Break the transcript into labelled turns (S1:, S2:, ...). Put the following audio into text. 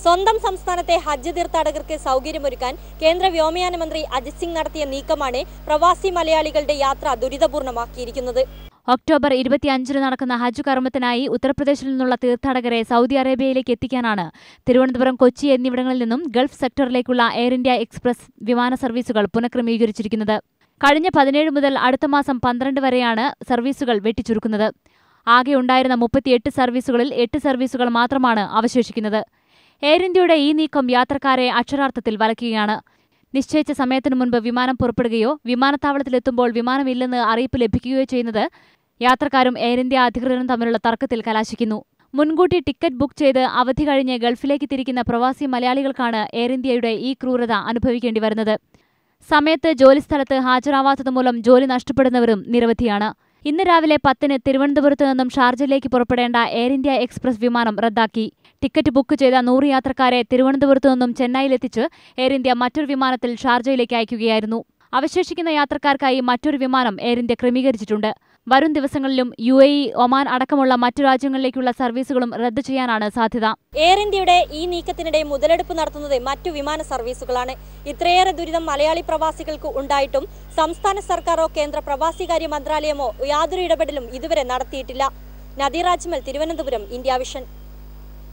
S1: സ്വന്തം സംസ്ഥാനത്തെ ഹജ്ജ് തീർത്ഥാടകർക്ക് സൗകര്യമൊരുക്കാൻ കേന്ദ്ര വ്യോമയാന മന്ത്രി അജിത് സിംഗ് നടത്തിയ നീക്കമാണ് പ്രവാസി മലയാളികളുടെ യാത്ര ദുരിതപൂർണമാക്കിയിരിക്കുന്നത്.
S2: ഒക്ടോബർ ഇരുപത്തിയഞ്ചിന് നടക്കുന്ന ഹജ്ജ് കർമ്മത്തിനായി ഉത്തർപ്രദേശിൽ നിന്നുള്ള തീർത്ഥാടകരെ സൗദി അറേബ്യയിലേക്ക് എത്തിക്കാനാണ്. തിരുവനന്തപുരം കൊച്ചി എന്നിവിടങ്ങളിൽ നിന്നും ഗൾഫ് സെക്ടറിലേക്കുള്ള എയർ ഇന്ത്യ എക്സ്പ്രസ് വിമാന സർവീസുകൾ പുനഃക്രമീകരിച്ചിരിക്കുന്നത്. കഴിഞ്ഞ പതിനേഴ് മുതൽ അടുത്ത മാസം പന്ത്രണ്ട് വരെയാണ് സർവീസുകൾ വെട്ടിച്ചുരുക്കുന്നത്. ആകെ ഉണ്ടായിരുന്ന മുപ്പത്തിയെട്ട് സർവീസുകളിൽ എട്ട് സർവീസുകൾ മാത്രമാണ് അവശേഷിക്കുന്നത്. എയർ ഇന്ത്യയുടെ ഈ നീക്കം യാത്രക്കാരെ അക്ഷരാർത്ഥത്തിൽ വലയ്ക്കുകയാണ് നിശ്ചയിച്ച സമയത്തിനു മുൻപ് വിമാനം പുറപ്പെടുകയോ വിമാനത്താവളത്തിലെത്തുമ്പോൾ വിമാനമില്ലെന്ന് അറിയിപ്പ് ലഭിക്കുകയോ ചെയ്യുന്നത് യാത്രക്കാരും എയർ ഇന്ത്യ അധികൃതരും തമ്മിലുള്ള തർക്കത്തിൽ കലാശിക്കുന്നു. മുൻകൂട്ടി ടിക്കറ്റ് ബുക്ക് ചെയ്ത് അവധി കഴിഞ്ഞ് ഗൾഫിലേക്ക് തിരിക്കുന്ന പ്രവാസി മലയാളികൾക്കാണ് എയർ ഇന്ത്യയുടെ ഈ ക്രൂരത അനുഭവിക്കേണ്ടി വരുന്നത്. സമയത്ത് ജോലിസ്ഥലത്ത് ഹാജരാവാത്തത് മൂലം ജോലി നഷ്ടപ്പെടുന്നവരും നിരവധിയാണ്. ഇന്ന് രാവിലെ പത്തിന് തിരുവനന്തപുരത്ത് നിന്നും ഷാർജയിലേക്ക് പുറപ്പെടേണ്ട എയർ ഇന്ത്യ എക്സ്പ്രസ് വിമാനം റദ്ദാക്കി. ടിക്കറ്റ് ബുക്ക് ചെയ്ത നൂറ് യാത്രക്കാരെ തിരുവനന്തപുരത്തു നിന്നും ചെന്നൈയിലെത്തിച്ച് എയർ ഇന്ത്യ മറ്റൊരു വിമാനത്തിൽ ഷാർജയിലേക്ക് അയക്കുകയായിരുന്നു. അവശേഷിക്കുന്ന യാത്രക്കാർക്കായി മറ്റൊരു വിമാനം എയർ ഇന്ത്യ ക്രമീകരിച്ചിട്ടുണ്ട്. വരും ദിവസങ്ങളിലും യു എ ഇ ഒമാൻ അടക്കമുള്ള മറ്റു രാജ്യങ്ങളിലേക്കുള്ള സർവീസുകളും റദ്ദു ചെയ്യാനാണ് സാധ്യത.
S1: എയർ ഇന്ത്യയുടെ ഈ നീക്കത്തിനിടെ മുതലെടുപ്പ് നടത്തുന്നത് മറ്റു വിമാന സർവീസുകളാണ്. ഇത്രയേറെ ദുരിതം മലയാളി പ്രവാസികൾക്ക് ഉണ്ടായിട്ടും സംസ്ഥാന സർക്കാരോ കേന്ദ്ര പ്രവാസികാര്യ മന്ത്രാലയമോ യാതൊരു ഇടപെടലും ഇതുവരെ നടത്തിയിട്ടില്ല. Nadirajmal Thiruvananthapuram India Vision.